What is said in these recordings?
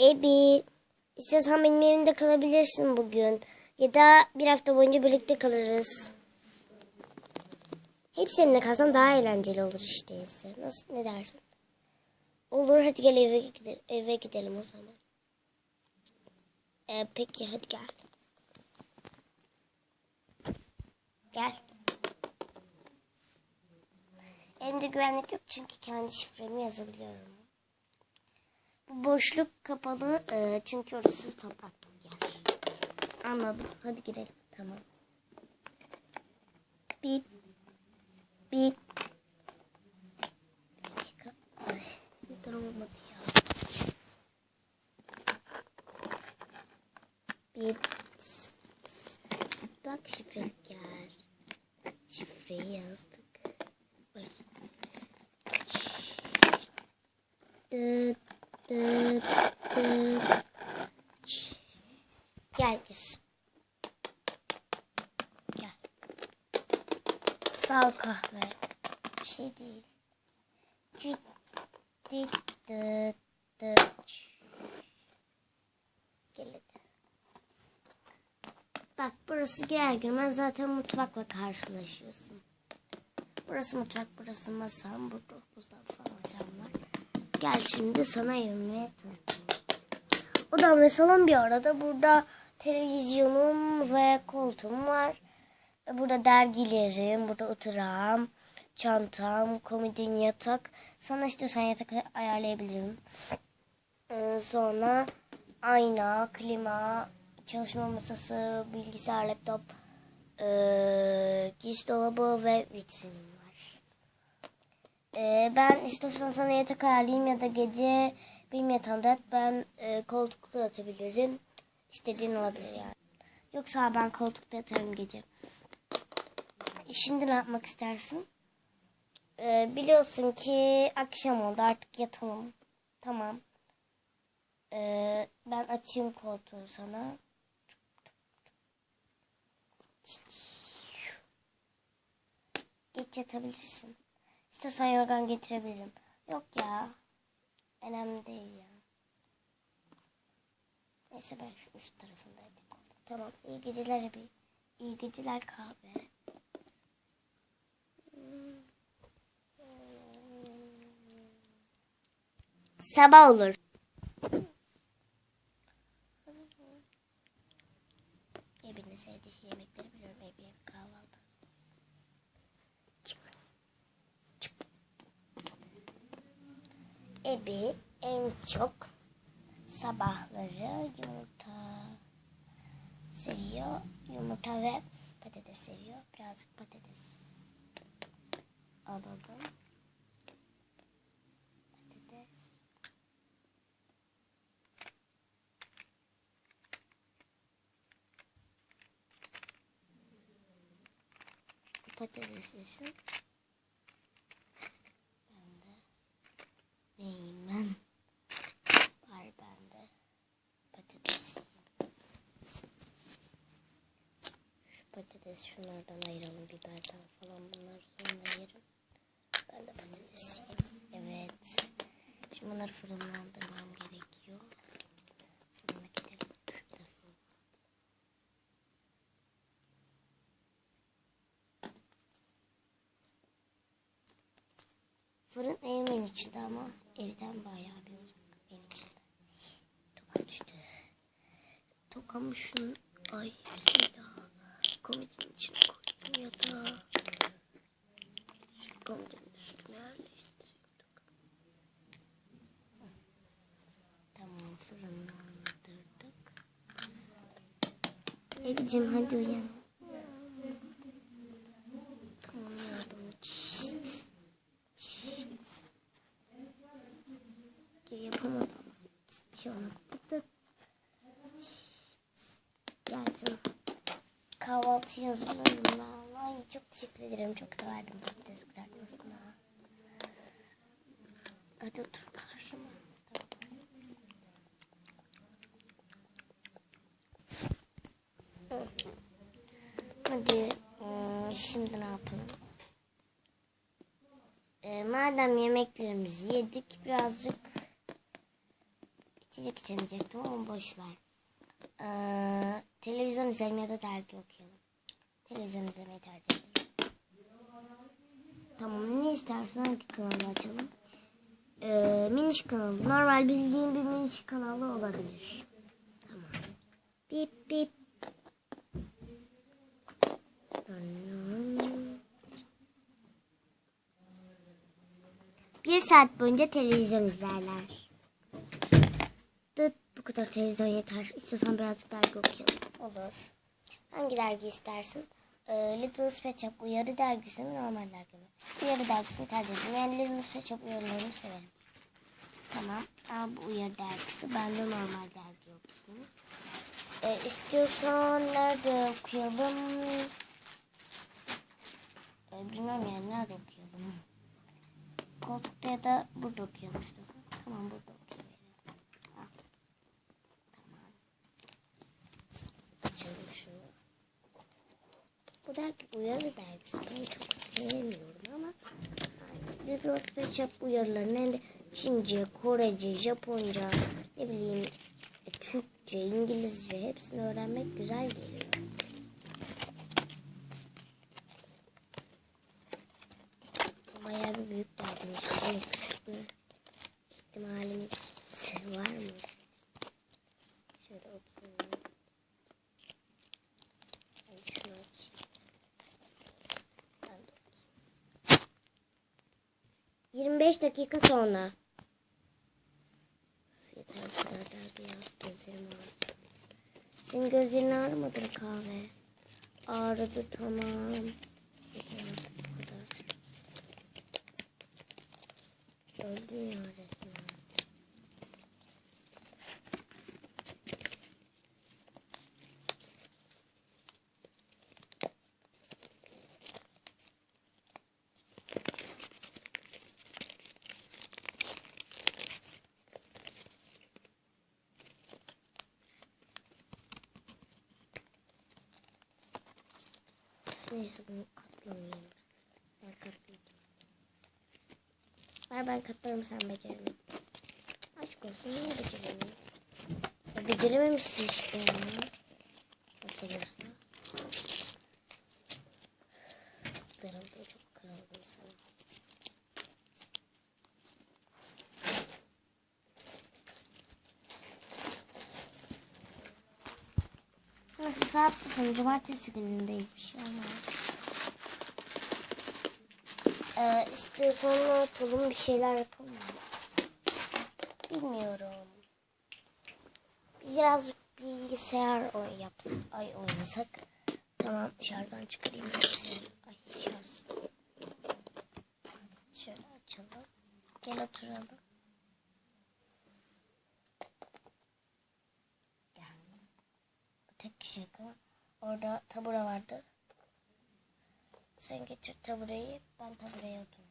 Ebi, istiyorsan benim evimde kalabilirsin bugün. Ya da bir hafta boyunca birlikte kalırız. Hep seninle kalsam daha eğlenceli olur işte. Nasıl, ne dersin? Olur hadi gel eve gidelim, eve gidelim o zaman. Ee, peki hadi gel. Gel. Elimde güvenlik yok çünkü kendi şifremi yazabiliyorum. Boşluk kapalı e, çünkü orası toprak yer. Anladım. Hadi girelim. Tamam. Bip. Bip. Neden olmadı ya? Bip. Bak şifrelik yer. Şifreyi yazdık. Ay. Dıt dıt dıt. Gel gir. Gel. Sağ ol kahve. Bir şey değil. Cüt Bak burası girer girmez zaten mutfakla karşılaşıyorsun. Burası mutfak, burası masam, burada buzdolabı falan var. Gel şimdi sana evimi tanıtayım. Odam ve salon bir arada. Burada televizyonum ve koltuğum var. Burada dergilerim, burada oturağım, çantam, komodin yatak. Sana istiyorsan yatak ayarlayabilirim. Ee, sonra ayna, klima, çalışma masası, bilgisayar, laptop, ee, dolabı ve vitrinim var. Ee, ben istiyorsan sana yatak ayarlayayım ya da gece benim yatağımda yat. Ben e, koltukta yatabilirim. İstediğin olabilir yani. Yoksa ben koltukta yatarım gece. Şimdi ne yapmak istersin? Ee, biliyorsun ki akşam oldu artık yatalım. Tamam. Ee, ben açayım koltuğu sana. Geç yatabilirsin. İstiyorsan yorgan getirebilirim. Yok ya. Önemli değil ya. Neyse ben şu üst tarafındaydım. Tamam. İyi geceler abi. İyi geceler kahve. Sabah olur. Ebinin sevdiği şey yemekleri biliyorum. Ebi kahvaltı. Ebi en çok sabahları yumurta seviyor. Yumurta ve patates seviyor. Birazcık patates alalım. Patates. Patates yesin. Ben de neyim ben? Var bende. Patates yiyeyim. Şu patates şunlardan ayıralım. Biberden falan bunları sonra yerim. Ben de patates yiyeyim. Evet. Şimdi bunları fırınlandırmam gerekiyor. Şunu... Ay bismillah. Komedinin içine koydum ya da... Şu komedinin üstüne yerleştireyim. tokamı. Tamam fırınlandırdık. Evicim hadi uyan. Tamam yardım. Şşt. Yapamadım. Bir şey olmadı. Tık tık. Kahvaltı hazırladım ben. Ay çok teşekkür ederim. Çok severdim patates kızartmasını. Hadi otur karşıma. Hadi ıı, şimdi ne yapalım? Ee, madem yemeklerimizi yedik birazcık İçecek içemeyecektim ama boş ver. Ee, televizyon izleyelim ya da dergi okuyalım. Televizyon izlemeyi tercih ederim. Tamam ne istersen hangi kanalı açalım? Ee, miniş kanalı. Normal bildiğim bir miniş kanalı olabilir. Tamam. Bip bip. Bir saat boyunca televizyon izlerler. Kadar televizyon yeter. İstiyorsan birazcık dergi okuyalım. Olur. Hangi dergi istersin? Ee, Little Pet Shop uyarı dergisi mi normal dergi mi? Uyarı dergisini tercih ederim. Yani Little Pet Shop uyarılarını severim. Tamam. Aa, bu uyarı dergisi. Ben de normal dergi okuyayım. Ee, istiyorsan nerede okuyalım? Ee, bilmem yani nerede okuyalım? Koltukta ya da burada okuyalım istiyorsan. Tamam burada okuyalım. Al. Tamam. Açalım şunu. Bu dergi uyarı dergisi. Ben çok sevmiyorum ama yani Little Pet Shop uyarılarını hem de Çince, Korece, Japonca, ne bileyim e, Türkçe, İngilizce hepsini öğrenmek güzel geliyor. Bayağı bir büyük dergiymiş. Bunu küçük bir ihtimalimiz var mı? Şöyle okuyayım. Hadi şunu aç. Ben de okuyayım. 25 dakika sonra. Yeter bu kadar derdi ya. Gözlerim ağrıdı. Senin gözlerin ağrımadı kahve? Ağrıdı tamam. Yeter artık bu kadar. Öldüm ya resmen. Neyse bunu katlamayayım ben. Ben katlayacağım. Ver ben katlarım sen beceremem. Aşk olsun niye beceremem? Ya becerememişsin işte ya. Bakılırsa. Darıldı çok kırıldım sana. Nasıl hafta sonu cumartesi günündeyiz bir şey olmaz. Ee, istiyorsan ne yapalım bir şeyler yapalım mı? Bilmiyorum. Birazcık bilgisayar oy yapsak, ay oynasak. Tamam şarjdan çıkarayım bilgisayarı. Ay şarj. Şöyle açalım. Gel oturalım. Tek kişilik ama orada tabure vardı. Sen getir tabureyi, ben tabureye otururum.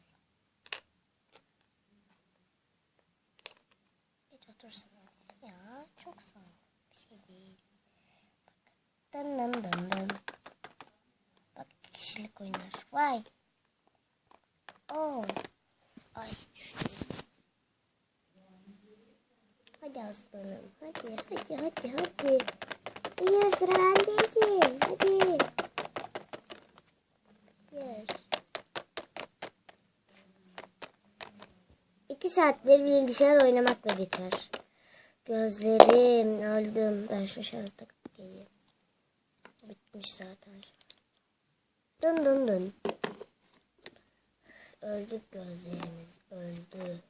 Geç otursana. Ya çok sağ ol. Bir şey değil. Bak. Dın dın dın dın. Bak kişilik oynar. Vay. Oh. Ay düştü. Hadi aslanım. Hadi hadi hadi hadi. Hayır sıra bendeydi. Hadi. Saattir bilgisayar oynamakla geçer. Gözlerim öldüm. Ben şu şarjı takıp geleyim. Bitmiş zaten şarj. Dın dın dın. Öldük gözlerimiz. Öldü.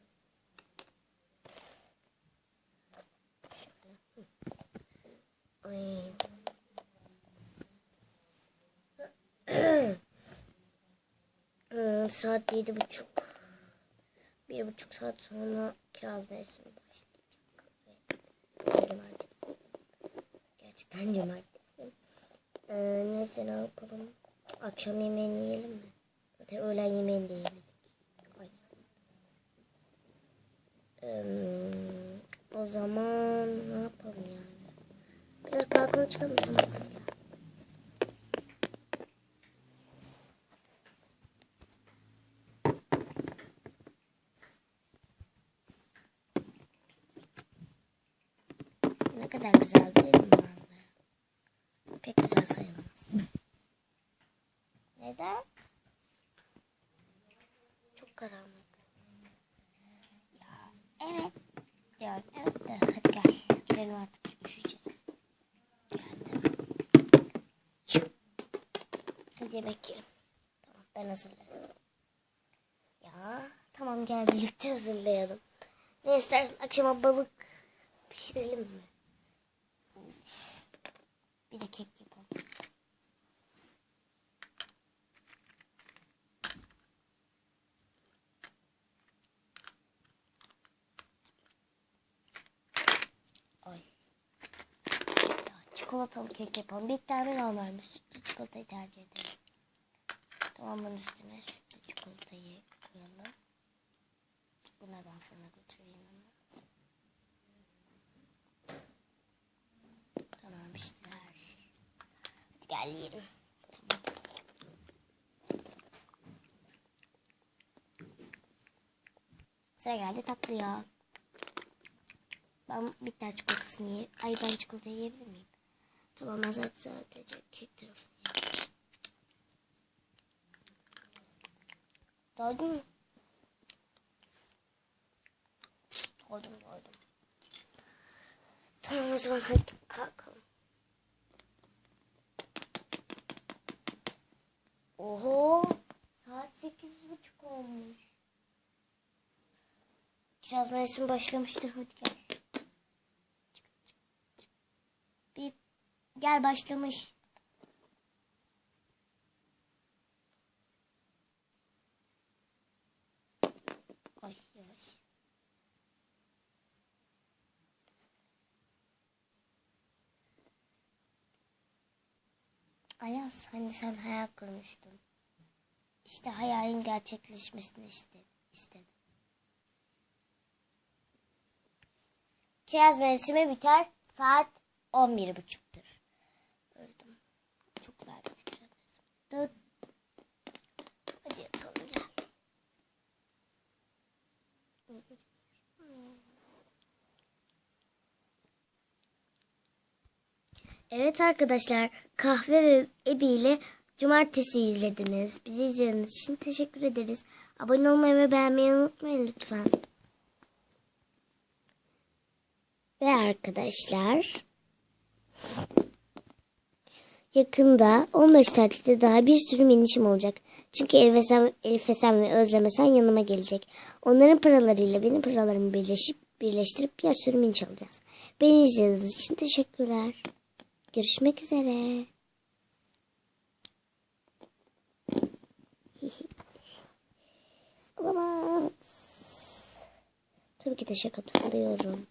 Ay. Hmm, saat yedi buçuk. Bir buçuk saat sonra kiraz mevsimi başlayacak. Evet. Cumartesi. Gerçekten cumartesi. Ee, neyse ne yapalım? Akşam yemeğini yiyelim mi? Zaten öğlen yemeğini de yemedik. Ay. Ee, o zaman ne yapalım yani? Biraz balkona çıkalım tamam. Kadar güzel değil mi manzara? Pek güzel sayılmaz. Neden? Çok karanlık. Ya evet. Yani evet de hadi gel. Girelim artık üşüyeceğiz. Geldim. Hadi yemek yiyelim. Tamam ben hazırlarım. Ya tamam gel birlikte hazırlayalım. Ne istersin akşama balık pişirelim mi? Uf. Bir de kek yapalım. Ay. Ya, çikolatalı kek yapalım. Bir tane normal mi? Sütlü çikolatayı tercih edelim. Tamam bunun üstüne sütlü çikolatayı koyalım. Buna ben fırına götüreyim onu. Tamam işte her şey. Hadi gel. Sıra geldi tatlıya. Ben bitter çikolatasını yiyeyim. Ay ben çikolatayı yiyebilir miyim? Tamam ben sadece kek tarafını yiyeyim. Doydun mu? Doydum. Tamam o zaman hadi kalkalım. Oho saat sekiz buçuk olmuş. Kiraz mevsim başlamıştır hadi gel. Bir gel başlamış. Ay. Ayaz hani sen hayal kurmuştun. İşte hayalin gerçekleşmesini iste- istedim. Kiraz mevsimi biter. Saat 11.30'dur. Öldüm. Çok güzel bir kiraz mevsimi. Dıt. Hadi yatalım gel. Evet arkadaşlar kahve ve Ebi ile cumartesi izlediniz. Bizi izlediğiniz için teşekkür ederiz. Abone olmayı ve beğenmeyi unutmayın lütfen. Ve arkadaşlar yakında 15 tatilde daha bir sürü minişim olacak. Çünkü Elif Esen, Elif Esen ve Özlem Esen yanıma gelecek. Onların paralarıyla benim paralarımı birleşip birleştirip bir sürü miniş alacağız. Beni izlediğiniz için teşekkürler. Görüşmek üzere. Olamaz. Tabii ki de şaka topluyorum.